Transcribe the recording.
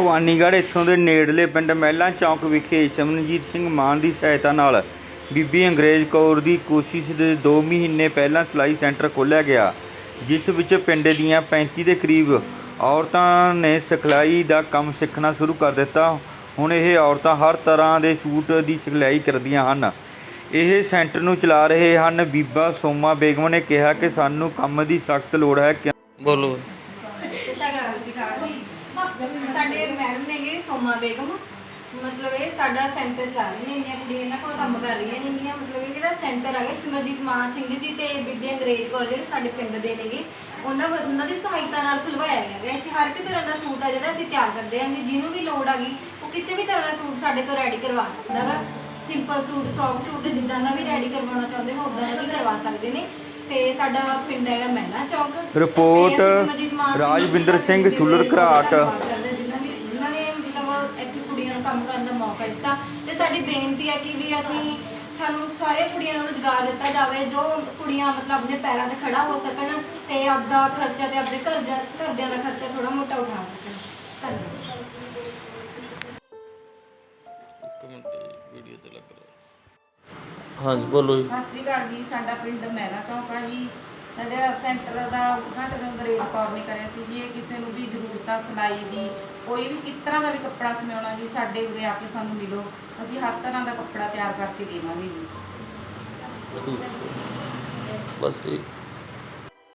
ਭਵਾਨੀਗੜ੍ਹ ਇੱਥੋਂ ਦੇ ਨੇੜਲੇ ਪਿੰਡ ਮਹਿਲਾ ਚੌਕ ਵਿਖੇ ਸਿਮਰਨਜੀਤ ਸਿੰਘ ਮਾਨ ਦੀ ਸਹਾਇਤਾ ਨਾਲ ਬੀਬੀ ਅੰਗਰੇਜ਼ ਕੌਰ ਦੀ ਕੋਸ਼ਿਸ਼ ਦੇ 2 ਮਹੀਨੇ ਪਹਿਲਾਂ ਸਿਲਾਈ ਸੈਂਟਰ ਖੋਲ੍ਹਿਆ ਗਿਆ ਜਿਸ ਵਿੱਚ ਪਿੰਡ ਦੀਆਂ 35 ਦੇ ਕਰੀਬ ਔਰਤਾਂ ਨੇ ਸਿਖਲਾਈ ਦਾ ਕੰਮ ਸਿੱਖਣਾ ਸ਼ੁਰੂ ਕਰ ਦਿੱਤਾ। ਹੁਣ ਇਹ ਔਰਤਾਂ ਹਰ ਤਰ੍ਹਾਂ ਦੇ ਸੂਟ ਦੀ ਸਿਖਲਾਈ ਕਰਦੀਆਂ ਹਨ। ਇਹ ਸੈਂਟਰ ਨੂੰ ਚਲਾ ਰਹੇ ਹਨ ਬੀਬਾ ਸੋਮਾ ਬੇਗਮ ਨੇ ਕਿਹਾ ਕਿ ਸਾਨੂੰ ਕੰਮ ਦੀ ਸਖਤ ਲੋੜ ਹੈ ਬੋਲੋ। ਸਾਡੇ ਮੈਡਮ ਨੇਗੇ ਸੋਮਾ ਬੇਗਮ, ਮਤਲਬ ਇਹ ਸਾਡਾ ਸੈਂਟਰ ਚਲਾ ਰਹੇ ਇੰਨੀਆਂ ਕੁੜੀਆਂ ਇਹਨਾਂ ਕੋਲ ਕੰਮ ਕਰ ਰਹੀਆਂ ਨੇਗੀਆਂ ਮਤਲਬ ਇਹ ਜਿਹੜਾ ਸੈਂਟਰ ਹੈਗਾ ਸਿਮਰਜੀਤ ਮਾਨ ਸਿੰਘ ਜੀ ਤੇ ਬੀਬੀ ਅੰਗਰੇਜ਼ ਕੌਰ ਜਿਹੜੇ ਸਾਡੇ ਪਿੰਡ ਦੇ ਨੇਗੇ, ਉਹਨਾਂ ਵ- ਉਹਨਾਂ ਦੀ ਸਹਾਇਤਾ ਨਾਲ ਖੁਲਵਾਇਆ ਗਿਆ ਹੈ ਇੱਥੇ ਹਰ ਇੱਕ ਤਰ੍ਹਾਂ ਦਾ ਸੂਟ ਆ ਜਿਹੜਾ ਅਸੀਂ ਤਿਆਰ ਕਰਦੇ ਹਾਂਗੇ ਜਿਹਨੂੰ ਵੀ ਲੋੜ ਆਗੀ ਉਹ ਕਿਸੇ ਵੀ ਤਰ੍ਹਾਂ ਦਾ ਸੂਟ ਸਾਡੇ ਤੋਂ ਰੈਡੀ ਕਰਵਾ ਸਕਦਾ ਗਾ। ਸਿੰਪਲ ਸੂਟ ਫਰੋਕ ਸੂਟ, ਜਿੱਦਾਂ ਦਾ ਵੀ ਰੈਡੀ ਕਰਵਾਉਣਾ ਚਾਹੁੰਦੇ ਨੇ ਉਦਾਂ ਦਾ ਵੀ ਕਰਵਾ ਸਕਦੇ ਨੇ। ਤੇ ਸਾਡਾ ਪਿੰਡ ਹੈਗਾ ਮਹਿਲਾ ਚੌਕ। ਰਿਪੋਰਟ ਰਾਜਵਿੰਦਰ ਸਿੰਘ ਸੁਲਰ ਘਰਾਟ। ਜਿਨ੍ਹਾਂ ਨੇ ਮਤਲਬ ਇੱਥੇ ਕੁੜੀਆਂ ਨੂੰ ਕੰਮ ਕਰਨ ਦਾ ਮੌਕਾ ਦਿੱਤਾ। ਤੇ ਸਾਡੀ ਬੇਨਤੀ ਹੈ ਕਿ ਵੀ ਅਸੀਂ ਸਾਨੂੰ ਸਾਰੇ ਕੁੜੀਆਂ ਨੂੰ ਰੁਜ਼ਗਾਰ ਦਿੱਤਾ ਜਾਵੇ ਜੋ ਕੁੜੀਆਂ ਮਤਲਬ ਆਪਣੇ ਪੈਰਾਂ ਤੇ ਖੜਾ ਹੋ ਸਕਣ ਤੇ ਆਪਦਾ ਖਰਚਾ ਤੇ ਆਪਣੇ ਘਰ ਜਾ- ਘਰਦਿਆਂ ਦਾ ਖਰਚਾ ਥੋੜਾ ਮੋਟਾ ਉਠਾ ਸਕਣ। ਧੰਨਵਾਦ। ਇੱਕ ਮਿੰਟ ਵੀਡੀਓ ਤੇ ਲੱਗ ਰਿਹਾ। ਹਾਂਜੀ ਬੋਲੋ ਜੀ। ਸਤਿ ਸ੍ਰੀ ਅਕਾਲ ਜੀ ਸਾਡਾ ਪਿੰਡ ਮਹਿਲਾ ਚੌਕ ਆ ਜੀ। ਸਾਡੇ ਸੈਂਟਰ ਦਾ ਉਦਘਾਟਨ ਅੰਗਰੇਜ਼ ਕੌਰ ਨੇ ਕਰਿਆ ਸੀ ਜੀ ਇਹ ਕਿਸੇ ਨੂੰ ਵੀ ਜ਼ਰੂਰਤ ਆ ਸਿਲਾਈ ਦੀ ਕੋਈ ਵੀ ਕਿਸ ਤਰ੍ਹਾਂ ਦਾ ਵੀ ਕੱਪੜਾ ਸਿਮਾਉਣਾ ਜੀ ਸਾਡੇ ਉਰੇ ਆ ਕੇ ਸਾਨੂੰ ਮਿਲੋ। ਅਸੀਂ ਹਰ ਤਰ੍ਹਾਂ ਦਾ ਕੱਪੜਾ ਤਿਆਰ ਕਰਕੇ ਦੇਵਾਂਗੇ ਜੀ। ਠੀਕ ਬਸ ਇਹ